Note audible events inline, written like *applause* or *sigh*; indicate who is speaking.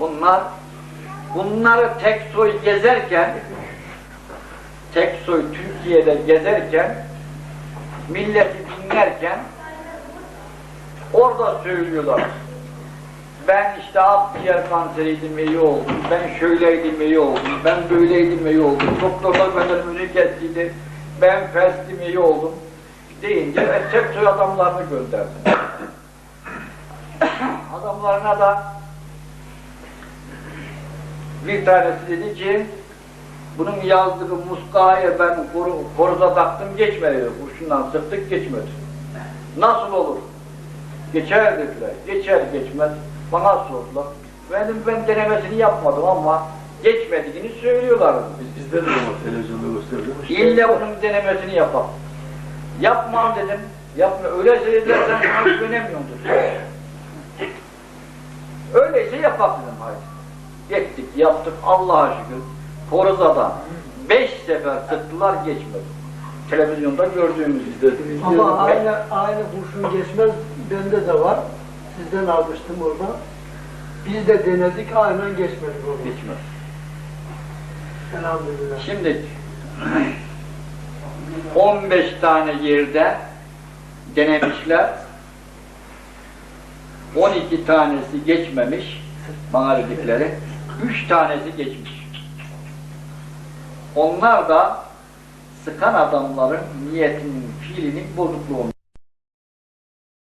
Speaker 1: Bunlar bunları tek soy gezerken tek soy Türkiye'de gezerken milleti dinlerken orada söylüyorlar. Ben işte akciğer kanseriydim iyi oldum. Ben şöyleydim iyi oldum. Ben böyleydim iyi oldum. Doktorlar benden önü kestiydi. Ben festim iyi oldum. Deyince tek soy adamlarını gönderdim. *coughs* Adamlarına da bir tanesi dedi ki bunun yazdığı muskayı ben koru, koruza taktım geçmedi. Kurşundan sıktık geçmedi. Nasıl olur? Geçer dediler. Geçer geçmez. Bana sordular. Benim ben denemesini yapmadım ama geçmediğini söylüyorlar.
Speaker 2: Biz, de ama televizyonda gösterdim. İşte
Speaker 1: İlle bunun denemesini yapalım. Yapmam dedim. Yapma. Öyle sen buna güvenemiyorsun. Öyleyse yapak dedim haydi. Gittik yaptık Allah'a şükür. Koruza'da beş sefer sıktılar geçmedi. Televizyonda gördüğümüz
Speaker 2: bizde
Speaker 3: Ama aynı aynı kurşun geçmez bende de var. Sizden almıştım orada. Biz de denedik aynen geçmedi bu.
Speaker 1: geçmez.
Speaker 3: Elhamdülillah.
Speaker 1: Şimdi 15 tane yerde denemişler. 12 tanesi geçmemiş bana dedikleri. 3 tanesi geçmiş. Onlar da sıkan adamların niyetinin, fiilinin bozukluğu.